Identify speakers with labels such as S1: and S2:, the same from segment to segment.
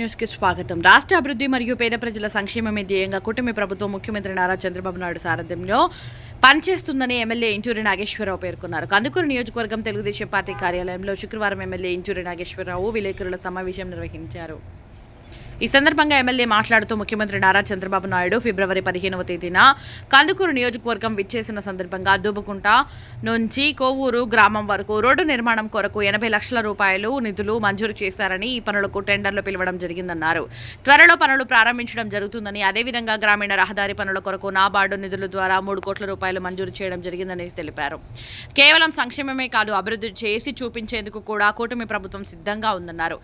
S1: న్యూస్కి స్వాగతం. రాష్ట్ర అభివృద్ధి మరియు పేద ప్రజల సంక్షేమమే ధ్యేయంగా కూటమి ప్రభుత్వం ముఖ్యమంత్రి నారా చంద్రబాబు నాయుడు సారథ్యంలో పనిచేస్తుందని ఎమ్మెల్యే ఇంటూరి నాగేశ్వరరావు పేర్కొన్నారు. కందుకూరు నియోజకవర్గం తెలుగుదేశం పార్టీ కార్యాలయంలో శుక్రవారం ఎమ్మెల్యే ఇంటూరి నాగేశ్వరరావు విలేకరుల సమావేశం నిర్వహించారు. ఈ సందర్భంగా ఎమ్మెల్యే మాట్లాడుతూ ముఖ్యమంత్రి నారా చంద్రబాబు నాయుడు ఫిబ్రవరి పదిహేనవ తేదీన కందుకూరు నియోజకవర్గం విచ్చేసిన సందర్భంగా దూబకుంట నుంచి కోవూరు గ్రామం వరకు రోడ్డు నిర్మాణం కొరకు ఎనభై లక్షల రూపాయలు నిధులు మంజూరు చేశారని ఈ పనులకు టెండర్లు పిలవడం జరిగిందన్నారు. త్వరలో పనులు ప్రారంభించడం జరుగుతుందని అదేవిధంగా గ్రామీణ రహదారి పనుల కొరకు నాబార్డు నిధుల ద్వారా మూడు కోట్ల రూపాయలు మంజూరు చేయడం జరిగిందని తెలిపారు. కేవలం సంక్షేమమే కాదు అభివృద్ధి చేసి చూపించేందుకు కూడా కూటమి ప్రభుత్వం సిద్ధంగా ఉందన్నారు.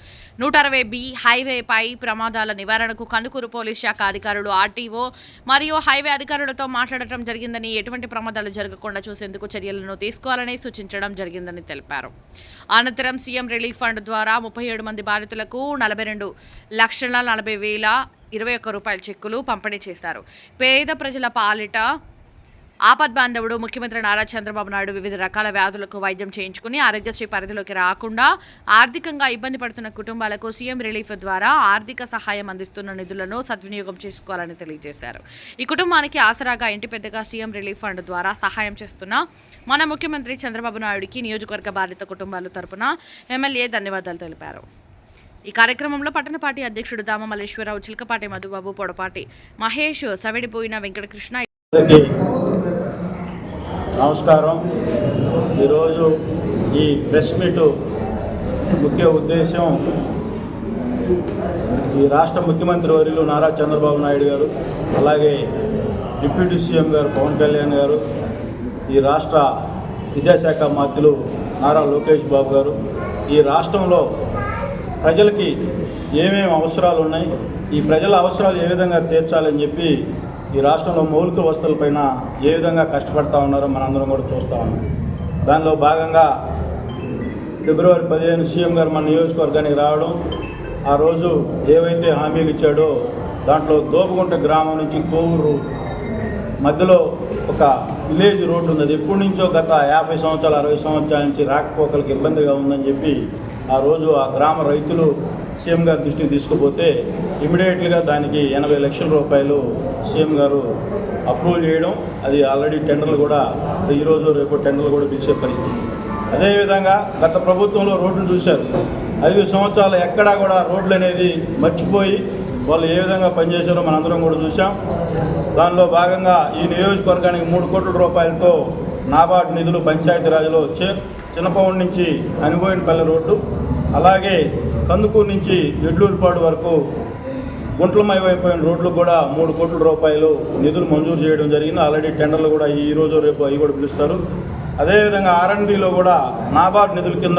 S1: నూట అరవై బి హైవేపై ప్రమాదాల నివారణకు కందుకూరు పోలీస్ శాఖ అధికారులు ఆర్టీఓ మరియు హైవే అధికారులతో మాట్లాడటం జరిగిందని ఎటువంటి ప్రమాదాలు జరగకుండా చూసేందుకు చర్యలను తీసుకోవాలని సూచించడం జరిగిందని తెలిపారు. అనంతరం సీఎం రిలీఫ్ ఫండ్ ద్వారా ముప్పై ఏడు మంది బాధితులకు నలభై రెండు లక్షల నలభై వేల ఇరవై ఒక్క రూపాయల చెక్కులు పంపిణీ చేశారు. పేద ప్రజల పాలిట ఆపద్బాంధవుడు ముఖ్యమంత్రి నారా చంద్రబాబు నాయుడు వివిధ రకాల వ్యాధులకు వైద్యం చేయించుకుని ఆరోగ్యశ్రీ పరిధిలోకి రాకుండా ఆర్థికంగా ఇబ్బంది పడుతున్న కుటుంబాలకు సీఎం రిలీఫ్ ద్వారా ఆర్థిక సహాయం అందిస్తున్న నిధులను సద్వినియోగం చేసుకోవాలని తెలియజేశారు. ఈ కుటుంబానికి ఆసరాగా ఇంటి పెద్దగా సీఎం రిలీఫ్ ఫండ్ ద్వారా సహాయం చేస్తున్న మన ముఖ్యమంత్రి చంద్రబాబు నాయుడికి నియోజకవర్గ బాధిత కుటుంబాల తరపున ఎమ్మెల్యే ధన్యవాదాలు తెలిపారు. ఈ కార్యక్రమంలో పట్టణ పార్టీ అధ్యక్షుడు దామ మల్లేశ్వరరావు చిలకపాటి మధుబాబు పొడపాటి మహేష్ సవిడిపోయిన వెంకటకృష్ణ
S2: నమస్కారం. ఈరోజు ఈ ప్రెస్ మీట్ ముఖ్య ఉద్దేశం ఈ రాష్ట్ర ముఖ్యమంత్రి వర్యులు నారా చంద్రబాబు నాయుడు గారు అలాగే డిప్యూటీ సీఎం గారు పవన్ కళ్యాణ్ గారు ఈ రాష్ట్ర విద్యాశాఖ మంత్రులు నారా లోకేష్ బాబు గారు. ఈ రాష్ట్రంలో ప్రజలకి ఏమేమి అవసరాలు ఉన్నాయి ఈ ప్రజల అవసరాలు ఏ విధంగా తీర్చాలని చెప్పి ఈ రాష్ట్రంలో మౌలిక వస్తువులపైన ఏ విధంగా కష్టపడతా ఉన్నారో మనందరం కూడా చూస్తూ ఉన్నాం. దానిలో భాగంగా ఫిబ్రవరి పదిహేను సీఎం గారు మన నియోజకవర్గానికి రావడం ఆ రోజు ఏవైతే హామీలు ఇచ్చాడో దాంట్లో దోపగుంట గ్రామం నుంచి కోవూరు మధ్యలో ఒక విలేజ్ రోడ్డు ఉన్నది. ఎప్పటి నుంచో గత యాభై సంవత్సరాలు అరవై సంవత్సరాల నుంచి రాకపోకలకు ఇబ్బందిగా ఉందని చెప్పి ఆ రోజు ఆ గ్రామ రైతులు సీఎం గారి దృష్టికి తీసుకుపోతే ఇమీడియట్గా దానికి ఎనభై లక్షల రూపాయలు సీఎం గారు అప్రూవ్ చేయడం అది ఆల్రెడీ టెండర్లు కూడా ఈరోజు రేపు టెండర్లు కూడా పిలిచే పరిస్థితి. అదేవిధంగా గత ప్రభుత్వంలో రోడ్లు చూశారు. ఐదు సంవత్సరాలు ఎక్కడా కూడా రోడ్లు అనేది మర్చిపోయి వాళ్ళు ఏ విధంగా పనిచేశారో మనందరం కూడా చూసాం దానిలో భాగంగా ఈ నియోజకవర్గానికి మూడు కోట్ల రూపాయలతో నాబార్డు నిధులు పంచాయతీరాజ్లో చే చిన్నపవన్ నుంచి అనుభోయినపల్లి రోడ్డు అలాగే కందుకూరు నుంచి ఎడ్లూరుపాడు వరకు గుంటలమయమైపోయిన రోడ్లు కూడా మూడు కోట్ల రూపాయలు నిధులు మంజూరు చేయడం జరిగింది. ఆల్రెడీ టెండర్లు కూడా ఈ రోజు రేపు అవి కూడా పిలుస్తారు. అదేవిధంగా ఆర్ఎండ్బిలో కూడా నాబార్డ్ నిధుల కింద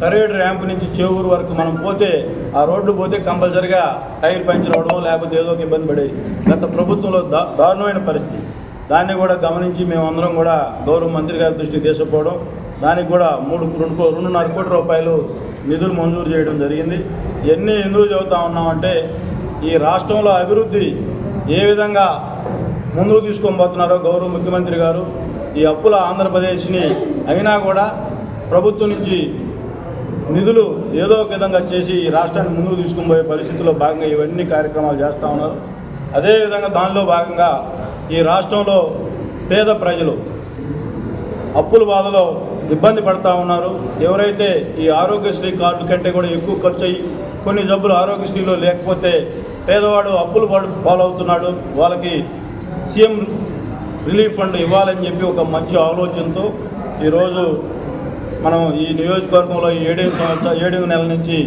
S2: కరేడు ర్యాంప్ నుంచి చేవూరు వరకు మనం పోతే ఆ రోడ్డు పోతే కంపల్సరిగా టైర్ పంచర్ అవడం లేకపోతే ఏదో ఒక ఇబ్బంది పడేది గత ప్రభుత్వంలో దా దారుణమైన పరిస్థితి. దాన్ని కూడా గమనించి మేమందరం కూడా గౌరవ మంత్రి గారి దృష్టికి తీసుకుపోవడం. దానికి కూడా మూడు రెండు కో- రెండున్నర కోట్ల రూపాయలు నిధులు మంజూరు చేయడం జరిగింది. ఇవన్నీ ఎందుకు చెబుతా ఉన్నామంటే ఈ రాష్ట్రంలో అభివృద్ధి ఏ విధంగా ముందుకు తీసుకొని పోతున్నారో గౌరవ ముఖ్యమంత్రి గారు ఈ అప్పుల ఆంధ్రప్రదేశ్ని అయినా కూడా ప్రభుత్వం నుంచి నిధులు ఏదో ఒక విధంగా చేసి ఈ రాష్ట్రాన్ని ముందుకు తీసుకుని పోయే పరిస్థితుల్లో భాగంగా ఇవన్నీ కార్యక్రమాలు చేస్తూ ఉన్నారు. అదేవిధంగా దానిలో భాగంగా ఈ రాష్ట్రంలో పేద ప్రజలు అప్పుల బాధలో ఇబ్బంది పడతా ఉన్నారు. ఎవరైతే ఈ ఆరోగ్యశ్రీ కార్డు కంటే కూడా ఎక్కువ ఖర్చు అయ్యి కొన్ని జబ్బులు ఆరోగ్యశ్రీలో లేకపోతే పేదవాడు అప్పులు పడు పాలవుతున్నాడు. వాళ్ళకి సీఎం రిలీఫ్ ఫండ్ ఇవ్వాలని చెప్పి ఒక మంచి ఆలోచనతో ఈరోజు మనం ఈ నియోజకవర్గంలో ఈ ఏడేడు సంవత్సరాలు ఏడు నెలల నుంచి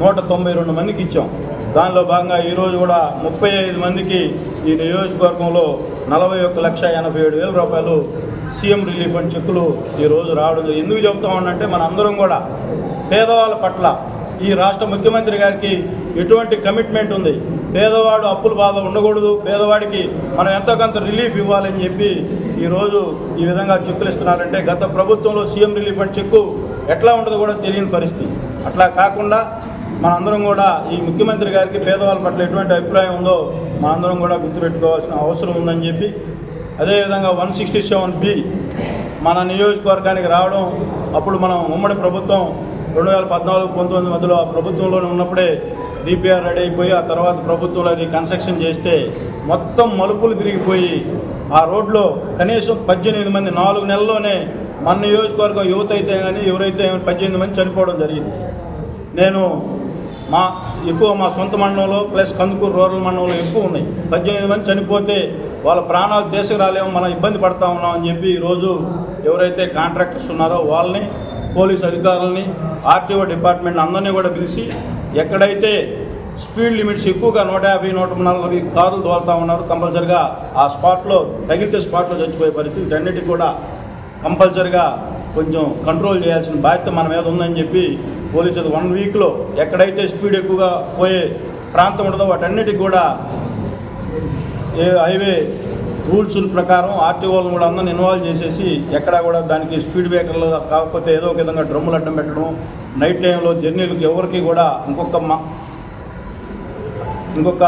S2: నూట తొంభై రెండు మందికి ఇచ్చాం. దానిలో భాగంగా ఈరోజు కూడా ముప్పై ఐదు మందికి ఈ నియోజకవర్గంలో నలభై ఒక్క లక్ష ఎనభై ఏడు వేల రూపాయలు సీఎం రిలీఫ్ అండ్ చెక్కులు ఈరోజు రావడం ఎందుకు చెబుతా మన అందరం కూడా పేదవాళ్ళ పట్ల ఈ రాష్ట్ర ముఖ్యమంత్రి గారికి ఎటువంటి కమిట్మెంట్ ఉంది? పేదవాడు అప్పుల బాధ ఉండకూడదు. పేదవాడికి మనం ఎంతో కొంత రిలీఫ్ ఇవ్వాలని చెప్పి ఈరోజు ఈ విధంగా చెక్కులు ఇస్తున్నారంటే గత ప్రభుత్వంలో సీఎం రిలీఫ్ అండ్ చెక్కు ఎట్లా ఉంటుందో కూడా తెలియని పరిస్థితి. అట్లా కాకుండా మనందరం కూడా ఈ ముఖ్యమంత్రి గారికి పేదవాళ్ళ పట్ల ఎటువంటి అభిప్రాయం ఉందో మనందరం కూడా గుర్తుపెట్టుకోవాల్సిన అవసరం ఉందని చెప్పి అదేవిధంగా వన్ సిక్స్టీ సెవెన్ బి మన నియోజకవర్గానికి రావడం అప్పుడు మనం ఉమ్మడి ప్రభుత్వం రెండు వేల పద్నాలుగు పంతొమ్మిది మధ్యలో ఆ ప్రభుత్వంలోనే ఉన్నప్పుడే డిపిఆర్ రెడీ అయిపోయి ఆ తర్వాత ప్రభుత్వంలో అది కన్స్ట్రక్షన్ చేస్తే మొత్తం మలుపులు తిరిగిపోయి ఆ రోడ్లో కనీసం పద్దెనిమిది మంది నాలుగు నెలల్లోనే మన నియోజకవర్గం యువత అయితే కానీ ఎవరైతే పద్దెనిమిది మంది చనిపోవడం జరిగింది. నేను మా ఎక్కువ మా సొంత మండలంలో ప్లస్ కందుకూరు రూరల్ మండలంలో ఎక్కువ ఉన్నాయి. పద్దెనిమిది మంది చనిపోతే వాళ్ళ ప్రాణాలు తీసుకురాలేము మనం ఇబ్బంది పడతా ఉన్నాం అని చెప్పి ఈరోజు ఎవరైతే కాంట్రాక్టర్స్ ఉన్నారో వాళ్ళని పోలీస్ అధికారులని ఆర్టీఓ డిపార్ట్మెంట్ అందరినీ కూడా పిలిచి ఎక్కడైతే స్పీడ్ లిమిట్స్ ఎక్కువగా నూట యాభై నూట నలభై కారులు తోలుతా ఉన్నారు కంపల్సరిగా ఆ స్పాట్లో తగిలితే స్పాట్లో చచ్చిపోయే పరిస్థితి వీటన్నిటికీ కూడా కంపల్సరిగా కొంచెం కంట్రోల్ చేయాల్సిన బాధ్యత మన మీద ఉందని చెప్పి పోలీసులు వన్ వీక్లో ఎక్కడైతే స్పీడ్ ఎక్కువగా పోయే ప్రాంతం ఉంటుందో వాటన్నిటికి కూడా ఏ హైవే రూల్స్ ప్రకారం ఆర్టీఓలను కూడా అందరిని ఇన్వాల్వ్ చేసేసి ఎక్కడా కూడా దానికి స్పీడ్ బ్రేకర్లు కాకపోతే ఏదో ఒక విధంగా డ్రమ్ములు అడ్డం పెట్టడం నైట్ టైంలో జర్నీలకు ఎవరికి కూడా ఇంకొక ఇంకొక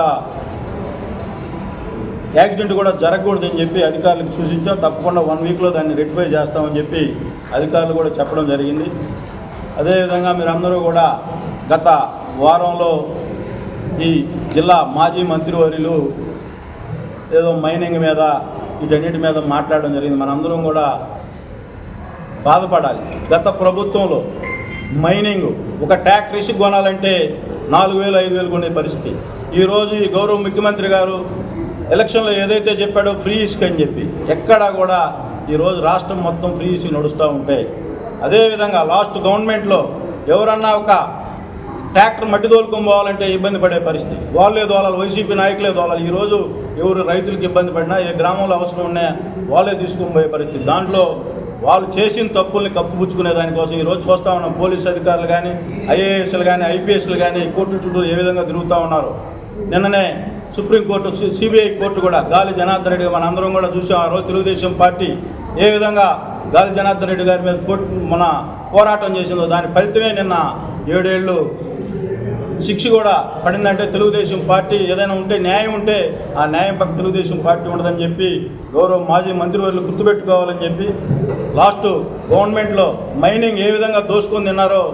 S2: యాక్సిడెంట్ కూడా జరగకూడదని చెప్పి అధికారులకు సూచించాం. తప్పకుండా వన్ వీక్లో దాన్ని రెక్టిఫై చేస్తామని చెప్పి అధికారులు కూడా చెప్పడం జరిగింది. అదేవిధంగా మీరందరూ కూడా గత వారంలో ఈ జిల్లా మాజీ మంత్రివర్యులు ఏదో మైనింగ్ మీద వీటన్నిటి మీద మాట్లాడడం జరిగింది. మనందరం కూడా బాధపడాలి. గత ప్రభుత్వంలో మైనింగ్ ఒక ట్యాక్టరీస్ కొనాలంటే నాలుగు వేలు ఐదు వేలు కొనే పరిస్థితి. ఈరోజు ఈ గౌరవ ముఖ్యమంత్రి గారు ఎలక్షన్లో ఏదైతే చెప్పాడో ఫ్రీ ఇసుక అని చెప్పి ఎక్కడా కూడా ఈరోజు రాష్ట్రం మొత్తం ఫ్రీ ఇసుక నడుస్తూ ఉంటాయి అదేవిధంగా లాస్ట్ గవర్నమెంట్లో ఎవరన్నా ఒక ట్రాక్టర్ మట్టి తోలుకొని పోవాలంటే ఇబ్బంది పడే పరిస్థితి. వాళ్ళే దోలాలి వైసీపీ నాయకులే దోలాలి. ఈరోజు ఎవరు రైతులకు ఇబ్బంది పడినా ఏ గ్రామంలో అవసరం ఉన్నా వాళ్ళే తీసుకొని పోయే పరిస్థితి. దాంట్లో వాళ్ళు చేసిన తప్పుల్ని కప్పుపుచ్చుకునే దానికోసం ఈరోజు చూస్తూ ఉన్నాం. పోలీస్ అధికారులు కానీ ఐఏఎస్లు కానీ ఐపీఎస్లు కానీ కోర్టు చుట్టూ ఏ విధంగా తిరుగుతూ ఉన్నారు? నిన్ననే సుప్రీంకోర్టు సిబిఐ కోర్టు కూడా గాలి జనార్దన్ రెడ్డి మన అందరం కూడా చూసాం. ఆ రోజు తెలుగుదేశం పార్టీ ఏ విధంగా గాలి జనార్దన్ రెడ్డి గారి మీద కోర్టు మన పోరాటం చేసిందో దాని ఫలితమే నిన్న ఏడేళ్ళు శిక్ష కూడా పడిందంటే తెలుగుదేశం పార్టీ ఏదైనా ఉంటే న్యాయం ఉంటే ఆ న్యాయం పక్క తెలుగుదేశం పార్టీ ఉండదని చెప్పి గౌరవ మాజీ మంత్రివర్యులు గుర్తుపెట్టుకోవాలని చెప్పి లాస్ట్ గవర్నమెంట్లో మైనింగ్ ఏ విధంగా దోసుకొని తిన్నారో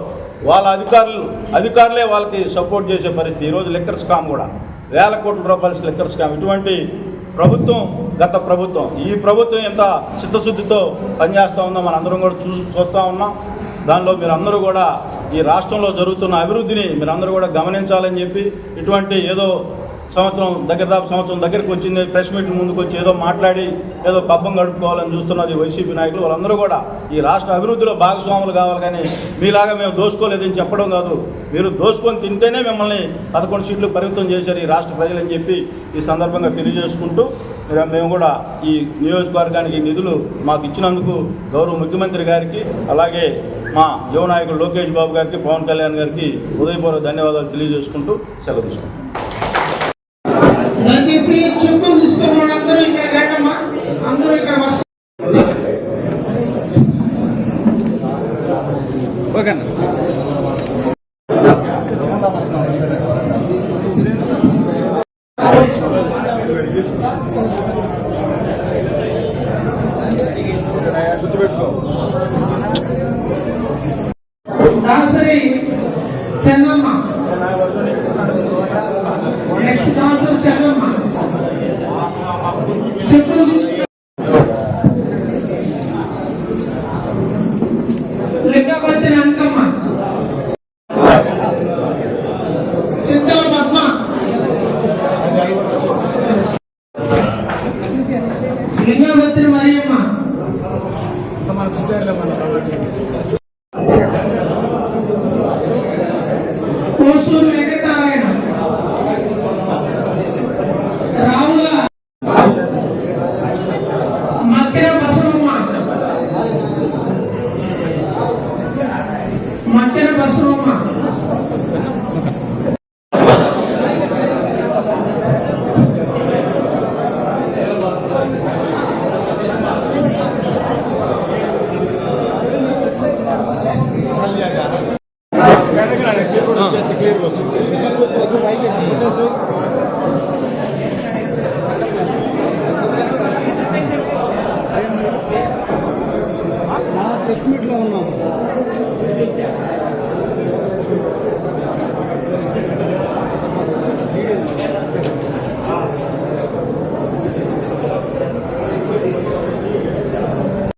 S2: వాళ్ళ అధికారులు అధికారులే వాళ్ళకి సపోర్ట్ చేసే పరిస్థితి. ఈరోజు లెక్కర్ స్కామ్ కూడా. వేల కోట్ల రూపాయల లెక్కర్ స్కామ్. ఇటువంటి ప్రభుత్వం గత ప్రభుత్వం. ఈ ప్రభుత్వం ఎంత చిత్తశుద్ధితో పనిచేస్తూ ఉందో మనందరం కూడా చూసి చూస్తూ ఉన్నాం. దానిలో మీరు అందరూ కూడా ఈ రాష్ట్రంలో జరుగుతున్న అభివృద్ధిని మీరందరూ కూడా గమనించాలని చెప్పి ఇటువంటి ఏదో సంవత్సరం దగ్గర దాపు సంవత్సరం దగ్గరికి వచ్చింది ప్రెస్ మీట్ ముందుకు వచ్చి ఏదో మాట్లాడి ఏదో పబ్బం గడుపుకోవాలని చూస్తున్నది వైసీపీ నాయకులు. వాళ్ళందరూ కూడా ఈ రాష్ట్ర అభివృద్ధిలో భాగస్వాములు కావాలి కానీ మీలాగా మేము దోసుకోలేదని చెప్పడం కాదు. మీరు దోసుకొని తింటేనే మిమ్మల్ని పదకొండు సీట్లు పరిమితం చేశారు ఈ రాష్ట్ర ప్రజలని చెప్పి ఈ సందర్భంగా తెలియజేసుకుంటూ మేము కూడా ఈ నియోజకవర్గానికి నిధులు మాకు ఇచ్చినందుకు గౌరవ ముఖ్యమంత్రి గారికి అలాగే మా యువ నాయకుడు లోకేష్ బాబు గారికి పవన్ కళ్యాణ్ గారికి హృదయపూర్వక ధన్యవాదాలు తెలియజేసుకుంటూ సెలవు తీసుకుంటాం